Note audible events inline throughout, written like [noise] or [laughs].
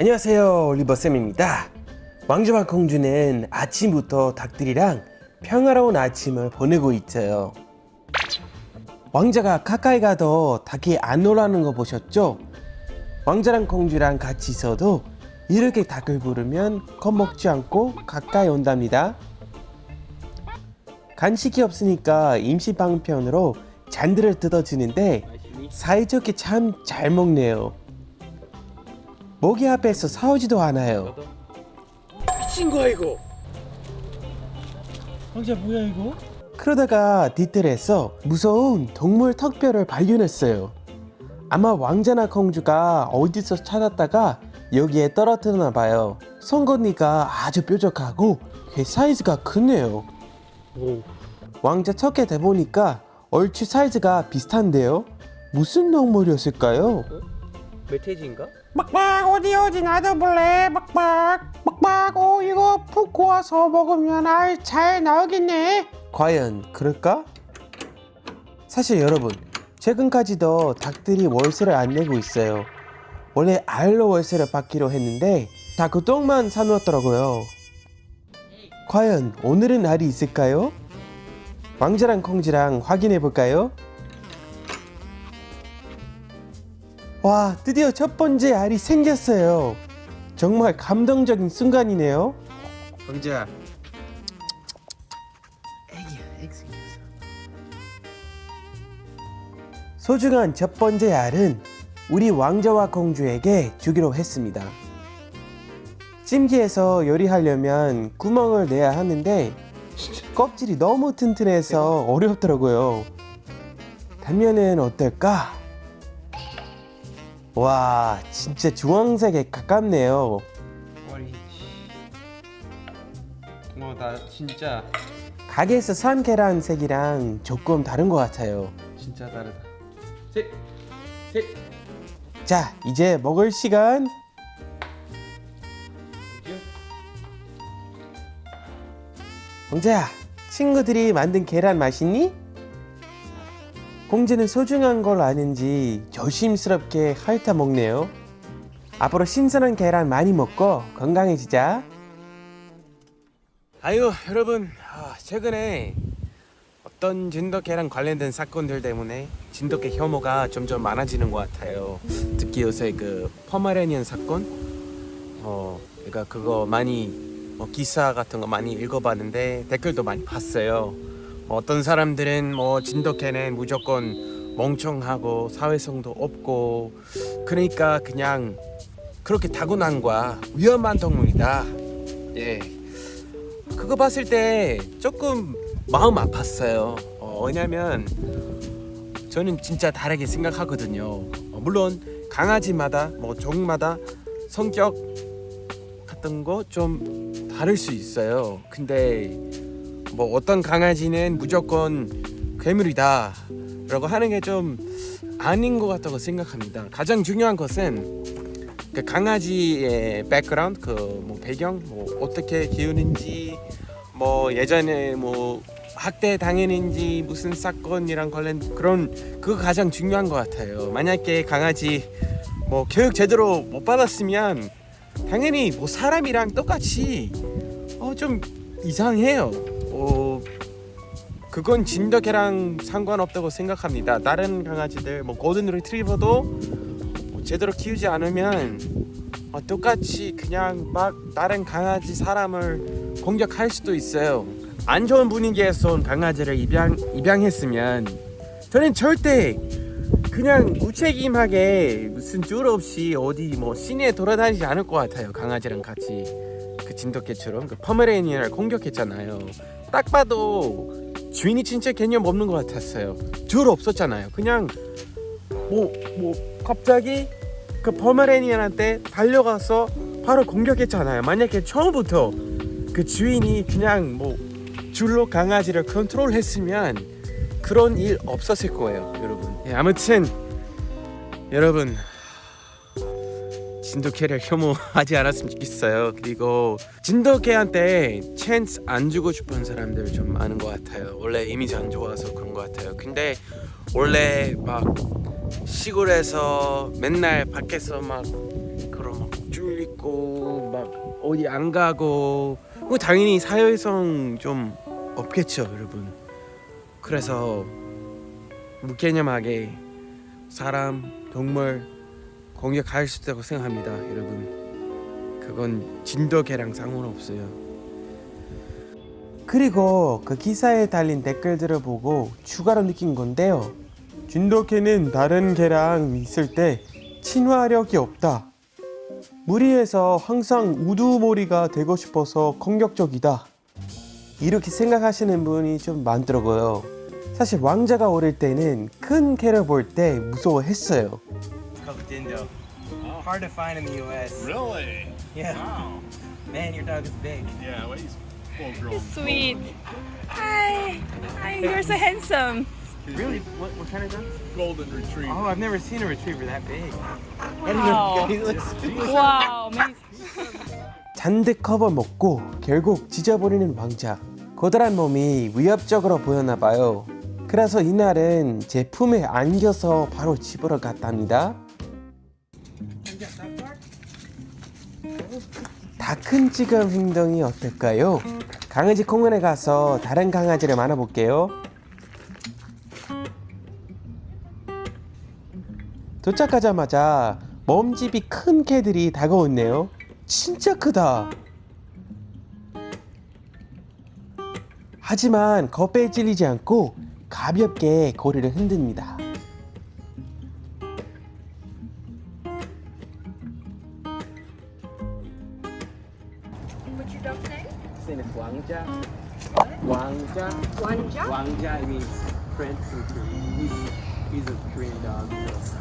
안녕하세요 올리버쌤입니다. 왕자와 공주는 아침부터 닭들이랑 평화로운 아침을 보내고 있어요. 왕자가 가까이 가도 닭이 안 오라는 거 보셨죠? 왕자랑 공주랑 같이 있어도 이렇게 닭을 부르면 겁먹지 않고 가까이 온답니다. 간식이 없으니까 임시 방편으로 잔들을 뜯어주는데 사이좋게 참 잘 먹네요 모기 앞에서 싸우지도 않아요. 미친 거야 이거. 왕자 뭐야 이거? 그러다가 뒤뜰에서 무서운 동물 턱뼈를 발견했어요. 아마 왕자나 공주가 어디서 찾았다가 여기에 떨어뜨렸나 봐요. 송곳니가 아주 뾰족하고 꽤 사이즈가 크네요. 왕자 척에 대보니까 얼추 사이즈가 비슷한데요. 무슨 동물이었을까요? 멧돼지인가? 빡빡 어디 어디 나도 볼래 빡빡 빡빡 오 이거 푹 고아서 먹으면 알잘 나오겠네 과연 그럴까? 사실 여러분 최근까지도 닭들이 월세를 안 내고 있어요 원래 알로 월세를 받기로 했는데 다 그 똥만 사놓았더라고요 과연 오늘은 알이 있을까요? 왕자랑 콩지랑 확인해 볼까요? 와 드디어 첫 번째 알이 생겼어요 정말 감동적인 순간이네요 왕자 소중한 첫 번째 알은 우리 왕자와 공주에게 주기로 했습니다. 찜기에서 요리하려면 구멍을 내야 하는데 껍질이 너무 튼튼해서 어렵더라고요. 단면은 어떨까? 와, 진짜 주황색에 가깝네요. 머리. 어나 진짜 가게에서 산 계란 색이랑 조금 다른 것 같아요. 진짜 다르다. 셋, 셋. 자, 이제 먹을 시간. 공자야, 친구들이 만든 계란 맛있니? 공주는 소중한 걸 아는지 조심스럽게 핥아 먹네요. 앞으로 신선한 계란 많이 먹고 건강해지자. 아유, 여러분, 아, 최근에 어떤 진돗개랑 관련된 사건들 때문에 진돗개 혐오가 점점 많아지는 것 같아요. 특히 요새 그 퍼마레니언 사건, 어, 그러니까 그거 많이 뭐 기사 같은 거 많이 읽어봤는데 댓글도 많이 봤어요. 어떤 사람들은 뭐 진돗개는 무조건 멍청하고 사회성도 없고 그러니까 그냥 그렇게 거야 위험한 동물이다. 예, 그거 봤을 때 조금 마음 아팠어요. 어, 왜냐면 저는 진짜 다르게 생각하거든요. 어, 물론 강아지마다 뭐 종마다 성격 같은 거 좀 다를 수 있어요. 근데 뭐 어떤 강아지는 무조건 괴물이다 라고 하는 게 좀 아닌 것 같다고 생각합니다. 가장 중요한 것은 그 강아지의 백그라운드 그뭐 배경 뭐 어떻게 키우는지 뭐 예전에 뭐 학대 당했는지 무슨 사건이랑 관련 그런 그거 가장 중요한 것 같아요. 만약에 강아지 뭐 교육 제대로 못 받았으면 당연히 뭐 사람이랑 똑같이 어 좀 이상해요. 어 그건 진돗개랑 상관없다고 생각합니다. 다른 강아지들 뭐 골든 리트리버도 뭐 제대로 키우지 않으면 어, 똑같이 그냥 막 다른 강아지 사람을 공격할 수도 있어요. 안 좋은 분위기에서 온 강아지를 입양 입양했으면 저는 절대 그냥 무책임하게 무슨 줄 없이 어디 뭐 시내에 돌아다니지 않을 것 같아요. 강아지랑 같이 그 진돗개처럼 그 퍼메레니언을 공격했잖아요. 딱 봐도 주인이 진짜 개념 없는 것 같았어요. 줄 없었잖아요. 그냥 뭐뭐 갑자기 그 퍼메레니언한테 달려가서 바로 공격했잖아요. 만약에 처음부터 그 주인이 그냥 뭐 줄로 강아지를 컨트롤했으면 그런 일 없었을 거예요, 여러분. 예, 아무튼 여러분 진돗개를 혐오하지 [laughs] 않았으면 좋겠어요. 그리고 진돗개한테 찬스 안 주고 싶은 사람들 좀 많은 것 같아요. 원래 이미지 안 좋아서 그런 것 같아요. 근데 원래 막 시골에서 맨날 밖에서 막 그런 막 쫄리 있고 막 어디 안 가고 뭐 당연히 사회성 좀 없겠죠 여러분 그래서 무개념하게 사람 동물 공격할 수 있다고 생각합니다 여러분 그건 진돗개랑 상관없어요 그리고 그 기사에 달린 댓글들을 보고 추가로 느낀 건데요 진돗개는 다른 개랑 있을 때 친화력이 없다 무리해서 항상 우두머리가 되고 싶어서 공격적이다. 이렇게 생각하시는 분이 좀 많더라고요. 사실 왕자가 어릴 때는 큰 개를 볼 때 무서워했어요. Dindo. Hard to find in the U.S. Really? Yeah. Wow. Man, your dog is big. Yeah, well, he's full grown. Sweet. Hi. Hi, you're so handsome. Really? What, what kind of dog? Golden retriever. Oh, I've never seen a retriever that big. Wow. He looks Wow, amazing. 잔뜩 커버 먹고 결국 찢어버리는 왕자. 고달한 몸이 위협적으로 보였나 봐요. 그래서 이날은 제 품에 안겨서 바로 집으로 갔답니다. 다큰 지금 행동이 어떨까요? 강아지 공원에 가서 다른 강아지를 만나볼게요. 도착하자마자 몸집이 큰 개들이 다가왔네요. 진짜 크다. 하지만 겁에 찔리지 않고 가볍게 고리를 흔듭니다. What's your dog's name? His name is Wangja. What? Wangja. Wanja? Wangja means prince in Korean. He's, he's a Korean dog. So.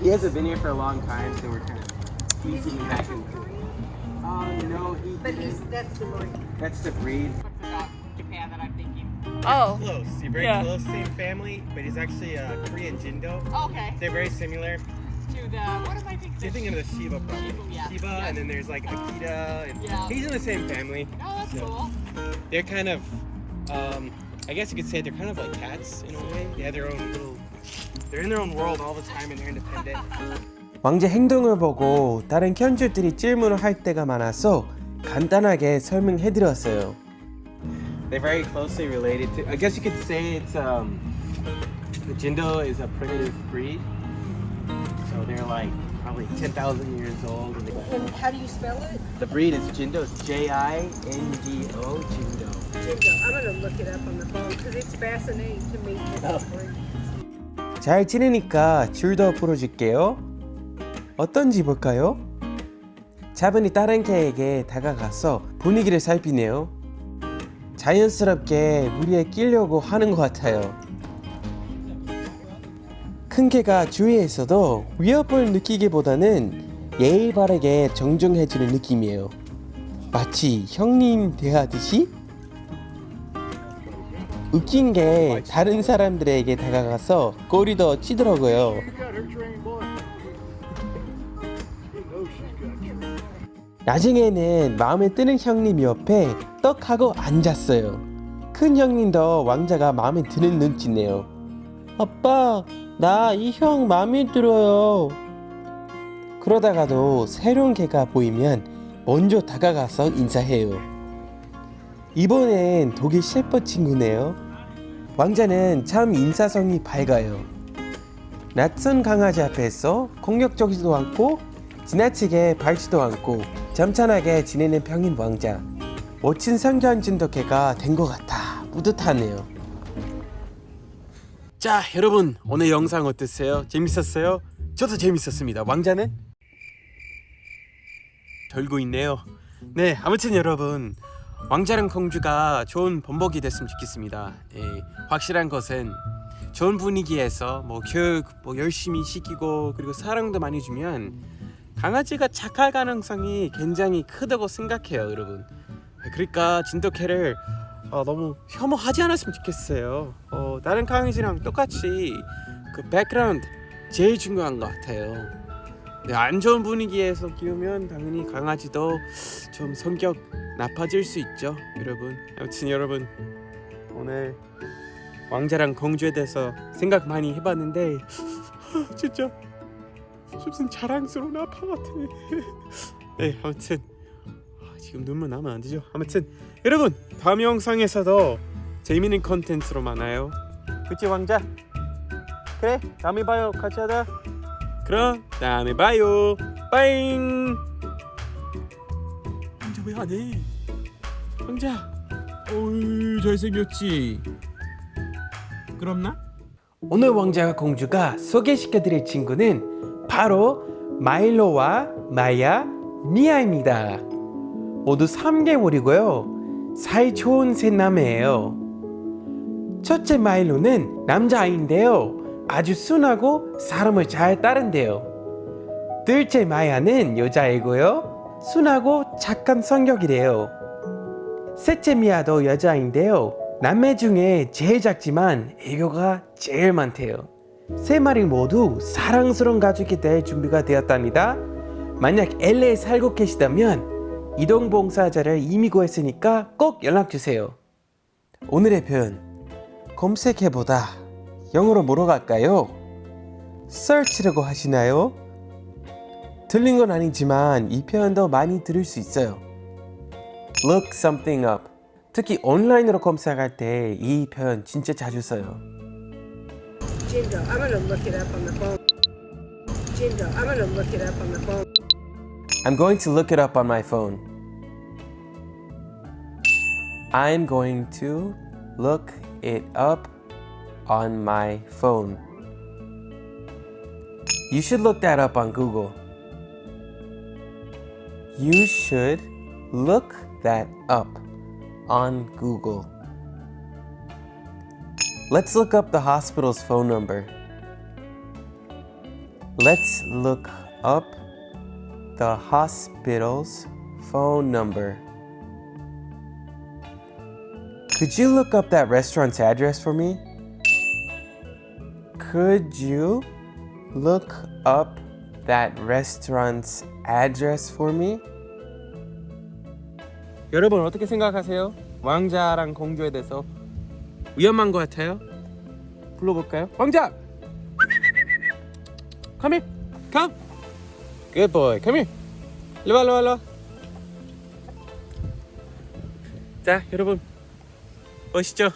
He hasn't been here for a long time, so we're kind of easing him back in. Korea. Oh, no, he. But he's that's the breed. That's the breed. It's about Japan that I'm thinking. Oh, Close. You're very Yeah. close, same family, but he's actually a Korean Jindo. Okay. They're very similar To the what am I thinking? You're thinking of the Shiba probably. yeah. Shiba, Yeah. and then there's like Akita, and Yeah. he's in the same family. Oh, that's Yeah. cool. They're kind of, um, I guess you could say they're kind of like cats in a way. They have their own little. They're in their own world all the time, and they're independent. 왕자 행동을 보고 다른 견주들이 질문을 할 때가 많아서 간단하게 설명해 드렸어요. They're very closely related to. I guess you could say it's um, the Jindo is a primitive breed. So they're like probably 10,000 years old. And they- And how do you spell it? the breed is Jindo. It's Jindo. Jindo. I'm gonna look it up on the phone because it's fascinating to me. 잘 지내니까 줄도 풀어줄게요. 어떤지 볼까요? 차분히 다른 개에게 다가가서 분위기를 살피네요. 자연스럽게 무리에 끼려고 하는 것 같아요. 큰 개가 주위에 있어도 위협을 느끼기보다는 예의 바르게 정중해지는 느낌이에요. 마치 형님 대하듯이 웃긴 게 다른 사람들에게 다가가서 꼬리도 치더라고요. 나중에는 마음에 드는 형님 옆에 떡하고 앉았어요. 큰 형님도 왕자가 마음에 드는 눈치네요. 아빠, 나 이 형 마음에 들어요. 그러다가도 새로운 개가 보이면 먼저 다가가서 인사해요. 이번엔 독일 셰퍼 친구네요. 왕자는 참 인사성이 밝아요. 낯선 강아지 앞에서 공격적이지도 않고 지나치게 밝지도 않고 점찬하게 지내는 평인 왕자. 멋진 성견 진돗개가 된 것 같아 뿌듯하네요. 자 여러분 오늘 영상 어땠어요? 재밌었어요? 저도 재밌었습니다. 왕자는 절고 있네요. 네 아무튼 여러분 왕자랑 공주가 좋은 번복이 됐으면 좋겠습니다. 예, 확실한 것은 좋은 분위기에서 뭐 교육 뭐 열심히 시키고 그리고 사랑도 많이 주면 강아지가 착할 가능성이 굉장히 크다고 생각해요, 여러분. 그러니까 진돗개를 어, 너무 혐오하지 않았으면 좋겠어요. 어, 다른 강아지랑 똑같이 그 백그라운드 제일 중요한 것 같아요. 네, 안 좋은 분위기에서 키우면 당연히 강아지도 좀 성격 나빠질 수 있죠, 여러분. 아무튼 여러분 오늘 왕자랑 공주에 대해서 생각 많이 해봤는데 [laughs] 진짜 무슨 자랑스러운 아파트. [laughs] 네, 아무튼 아, 지금 눈물 나면 안 되죠. 아무튼 여러분 다음 영상에서도 재미있는 컨텐츠로 만나요. 그치 왕자? 그래 다음에 봐요. 같이 하자. 그럼 다음에 봐요. 빠잉. 왕자 왜 안 해? 왕자. 어이 잘생겼지. 그럼 나? 오늘 왕자와 공주가 소개시켜드릴 친구는 바로 마일로와 마야, 미아입니다. 모두 3개월이고요. 사이 좋은 셋남매예요. 첫째 마일로는 남자아이인데요. 아주 순하고 사람을 잘 따른대요. 둘째 마야는 여자이고요. 순하고 착한 성격이래요. 셋째 미아도 여자인데요. 남매 중에 제일 작지만 애교가 제일 많대요. 세 마리 모두 사랑스러운 가족이 될 준비가 되었답니다. 만약 LA에 살고 계시다면 이동봉사자를 이미 구했으니까 꼭 연락 주세요. 오늘의 표현 검색해보다 영어로 뭐로 갈까요? search라고 하시나요? 들린 건 아니지만 이 표현도 많이 들을 수 있어요. look something up. 특히 온라인으로 검색할 때 이 표현 진짜 자주 써요. Jingo, I'm gonna look it up on the phone. Jingo, I'm gonna look it up on the phone. I'm going to look it up on my phone. I'm going to look it up on my phone. You should look that up on Google. You should look that up on Google. Let's look up the hospital's phone number. Let's look up the hospital's phone number. Could you look up that restaurant's address for me? Could you look up that restaurant's address for me? 여러분 어떻게 생각하세요? 왕자랑 공주에 대해서 위험한 것 같아요? 불러볼까요? 왕자! [laughs] Come here. Come. Good boy. Come here. 일로 와, 일로 와, 일로 와. 자, 여러분. 보시죠.